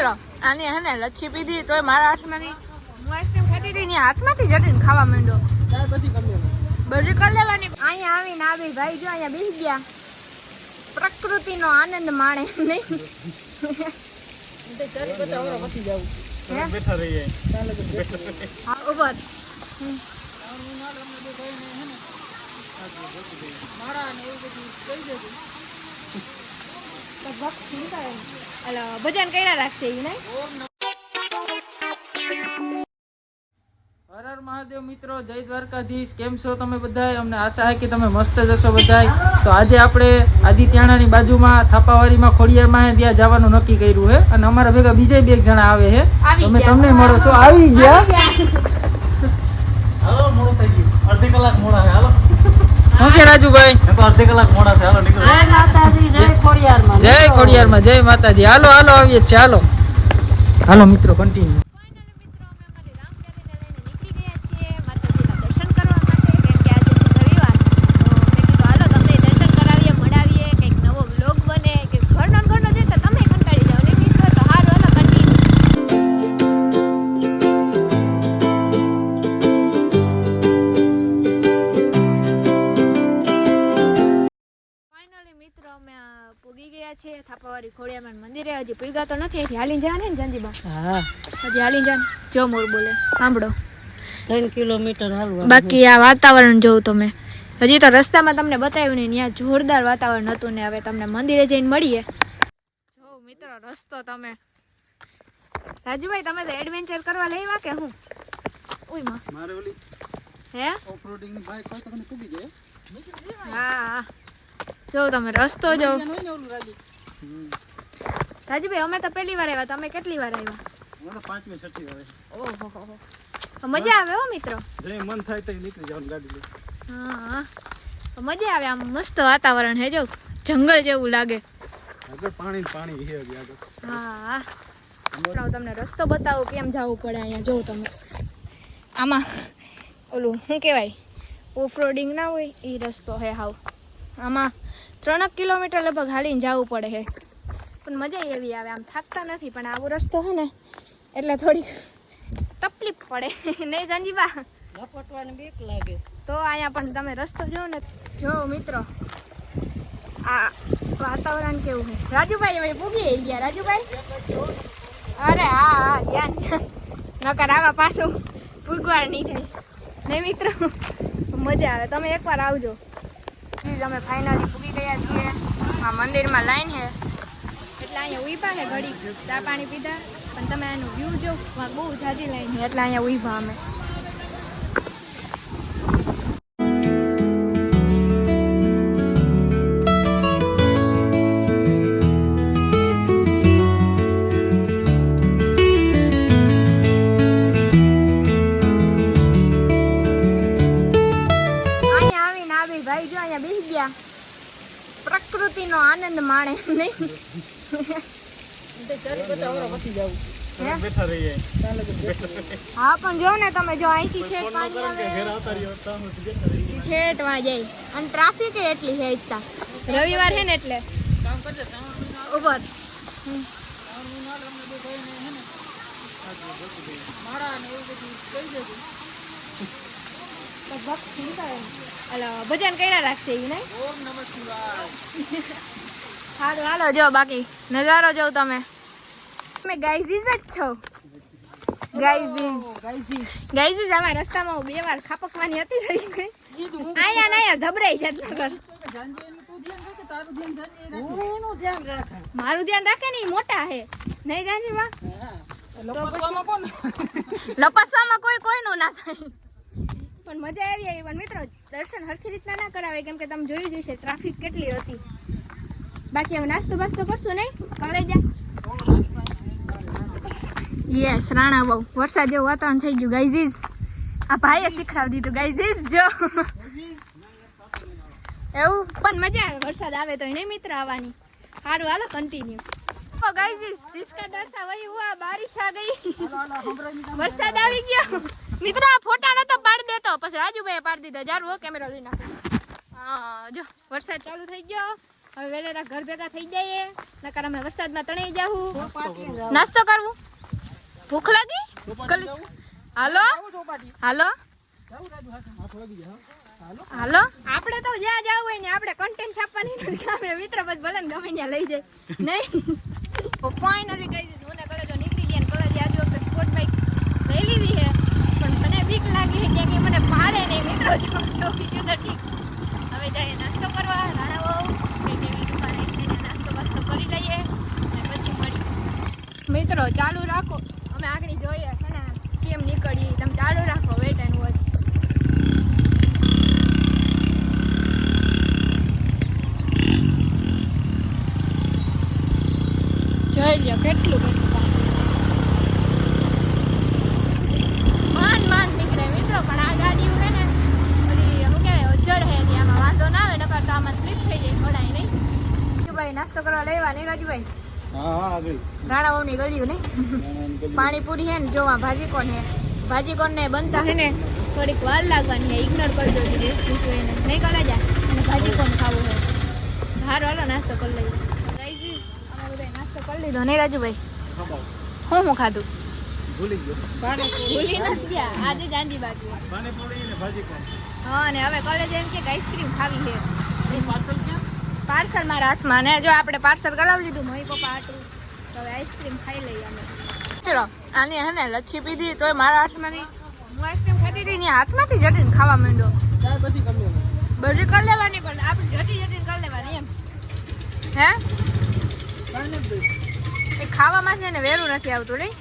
મિત્રો આની હે ને લચ્છી પીધી, તોય મારા હાથમાં હું આઈસ્ક્રીમ ખાતી હતી ને હાથમાંથી જટીને ખાવા માંડ્યો બધી કરી લેવાની. અહીંયા આવીને આવી ભાઈ જો અહીંયા બેસી ગયા. પ્રકૃતિનો આનંદ માણે નહીં. હે? બેઠા રહીએ હા ઉપર અલા ભજન કર્યા રાખશે એ નહીં મહાદેવ મિત્રો જય દ્વારકાધીશ. કેમ છો તમે બધાય? અમને આશા છે કે તમે મસ્ત જશો બધાય. તો આજે આપણે આદિત્યાણાની બાજુમાં થાપાવારીમાં ખોડિયારમાં ત્યાં જવાનું નક્કી કર્યું છે અને અમારા ભેગા બીજા બે જણા આવે છે તમે તમને મળો છો. આવી ગયા? હાલો મોડો થઈ ગયું. અડધી કલાક મોડા છે. હાલો. શું કે રાજુભાઈ તો અડધી કલાક મોડા છે. હાલો નીકળો. જય ખોડિયારમાં જય માતાજી. હાલો હાલો આવીએ છીએ. હાલો. હાલો મિત્રો કન્ટિન્યુ થાપાવાળી ખોડિયામાં મંદિરે હજી પૂગા તો નથી. હજી હાલીને જવા ને જંજીબા હા. હજી હાલીને જાન જો મોર બોલે સાંભળો. ત્રણ કિલોમીટર હાલવા બાકી આ વાતાવરણ જોઉં તમે હજી તો રસ્તામાં તમને બતાવ્યું ને ત્યાં જોરદાર વાતાવરણ હતું ને હવે તમને મંદિરે જઈને મળીએ. જો મિત્રો રસ્તો તમે. રાજુભાઈ તમે તો એડવેન્ચર કરવા લેવા કે હું? ઓયમાં. મારે ઓલી હે? ઓફરોડિંગની બાઇક હોય તો મને કૂદી જાય. હા હા. જો તમે રસ્તો જો. રાજુભાઈ અમે તો પહેલી વાર આવ્યા તમે કેટલી વાર આવ્યા? મને તો પાંચમી છઠ્ઠી વારે ઓહો મજા આવે હો મિત્રો? જે મન થાય તો નીકળી જવાનું ગાડી લઈ. હા તો મજા આવે આમ મસ્ત વાતાવરણ હે જો. જંગલ જેવું લાગે. આગળ પાણી ને પાણી છે હજી આગળ. હા. હું તમને રસ્તો બતાવું કેમ જવું પડે અહીંયા જોઉં તમે. આમાં ઓલું શું કહેવાય? ઓફરોડિંગ ના હોય એ રસ્તો હે હાવ. આમાં ત્રણક કિલોમીટર લગભગ હાલીને જવું પડે છે. પણ મજા એવી આવે આમ થાકતા નથી પણ આવો રસ્તો હે ને એટલે થોડીક તકલીફ પડે. નહીં સંજીબા લપટવાની બીક લાગે. તો અહીંયા પણ તમે રસ્તો જો ને જો મિત્રો આ વાતાવરણ કેવું છે. રાજુભાઈ હવે પૂગી ગયા રાજુભાઈ? અરે હા હા ધ્યાન ધ્યાન. નકર આવા પાછું પૂગવાર નહીં થાય નહીં મિત્રો મજા આવે. તમે એકવાર આવજો. પ્લીઝ અમે ફાઇનલી પૂગી ગયા છીએ. આ મંદિરમાં લાઈન છે. એટલે અહીંયા ઊભા છે ઘડી ચા પાણી પીધા. પણ તમે આનું વ્યૂ જો બહુ જાજી લાઈન છે. એટલે અહીંયા ઊભા અમે. પ્રકૃતિનો આનંદ માણે નહીં બેઠા રહીએ. હા પણ જો ને તમે જો અહીંથી છેટ પાણી આવે. જાય અને ટ્રાફિક એટલી છે રવિવાર છે ને એટલે. ઉપર ભક્તિ થાય. અલા, ભજન કર્યા રાખશે એ નહીં? સારું હાલો જો બાકી. નજારો જો તમે. તમે ગાઈઝીસ જ છો? ગાઈઝીસ ગાઈઝીસ આવા રસ્તામાં હું બે વાર ખાપકવાની હતી રહી ગઈ. આયા ને આયા ધબરાઈ જાત નગર મારું ધ્યાન રાખે ને ઈ મોટા હે. નહીં જાનજી માં લપસવામાં કોઈ કોઈનું ના થાય. પણ મજા આવી આવી. પણ મિત્રો દર્શન હરખી રીતના ના કરાવે કેમ કે તમે જોયું જોઈશે ટ્રાફિક કેટલી હતી. બાકી હવે નાસ્તો બાસ્તો કરશું નહીં? કાલે જા યસ રાણા બહુ. વરસાદ જેવું વાતાવરણ થઈ ગયું ગાઈઝીઝ આ ભાઈએ શીખડાવી દીધું ગાઈઝીઝ જો. એવું? પણ મજા આવે વરસાદ આવે તો નહીં મિત્ર આવવાની. સારું હાલો કન્ટિન્યુ ગાઈઝીસ જિસકા ડર થા વહી હુઆ બારિશ આ ગઈ. વરસાદ આવી ગયો. મિત્રો આ ફોટા નતો પાડી દેતો. પછી રાજુભાઈ પાડી દીધો. જાર કેમેરા લઈ નાખો. હા જો વરસાદ ચાલુ થઈ ગયો. હવે વેલેરા ઘર ભેગા થઈ જઈએ. નકર અમે વરસાદમાં તણાઈ જાહું. નાસ્તો કરવું? ભૂખ લાગી? હાલો? હાલો? હાલો? આપણે તો જ્યાં જવું હોય ને આપણે કન્ટેન્ટ છાપવાની નથી. કામે મિત્ર પછી ભલે ગમે ત્યાં લઈ જાય. નહીં. ફાઇનલી કહી દીધું મને કોલેજો નીકળી ગયા ને કોલેજ આજ વખતે સ્પોર્ટ બાઇક લઈ લીધી છે પણ મને બીક લાગી છે કે મને પાડે નહીં જો બીજું નથી હવે જઈએ નાસ્તો કરવા રાણાઓ કે કેવી દુકાન છે નાસ્તો બાસ્તો કરી લઈએ અને પછી મળી મિત્રો, ચાલુ રાખો. અમે આગળ જોઈએ છે ને, કેમ નીકળીએ તમે ચાલુ રાખો વેટ એન્ડ વોચ જોઈ લ્યો, કેટલું બધું પાણી માંડ માંડ નીકળે મિત્રો પણ આ ગાડી છે ને ઓલી શું કહેવાય અજડ હે એટલે આમાં વાંધો ના આવે નકર તો આમાં સ્લીપ થઈ જાય ઘોડાય નહીં લેવા નહીં રાજુભાઈ? રાણા આગળ રાણાઓની ગળ્યું નહીં પાણીપુરી હે ને જોવા ભાજી કોણ હે. ભાજી કોણ ને બનતા હે ને થોડીક વાર લાગવાની હે ઇગ્નોર કરજો જે રેસ્ટ એને. નહીં કરે જા અને ભાજી કોણ ખાવું હે. હારો હાલો નાસ્તો કરી લઈએ. રાઈઝીસ અમે બધા નાસ્તો કરી લીધો નહીં રાજુભાઈ? હું હું ખાધું? ભૂલી ગયો. ભૂલી નથી ગયા. આજે જ આંધી બાકી. પાણીપુરી ને ભાજી કોણ હા અને હવે કોલેજ એમ કે આઈસ્ક્રીમ ખાવી હે પાર્સલ પાર્સલ મારા હાથમાં ને જો આપણે પાર્સલ કરાવી લીધું મમ્મી પપ્પા આટલું તો હવે આઈસ્ક્રીમ ખાઈ લઈએ અમે. ચલો આની હે ને લચ્છી પીધી તોય મારા હાથમાં નહીં. હું આઈસ્ક્રીમ ખાતી હતી ને હાથમાંથી જટીને ખાવા માંડ્યો. બધી કરી લેવાની. બધી કરી લેવાની પણ આપણે જટી જટીને કરી લેવાની એમ. હે? એ ખાવામાં છે ને વેરું નથી આવતું નહીં?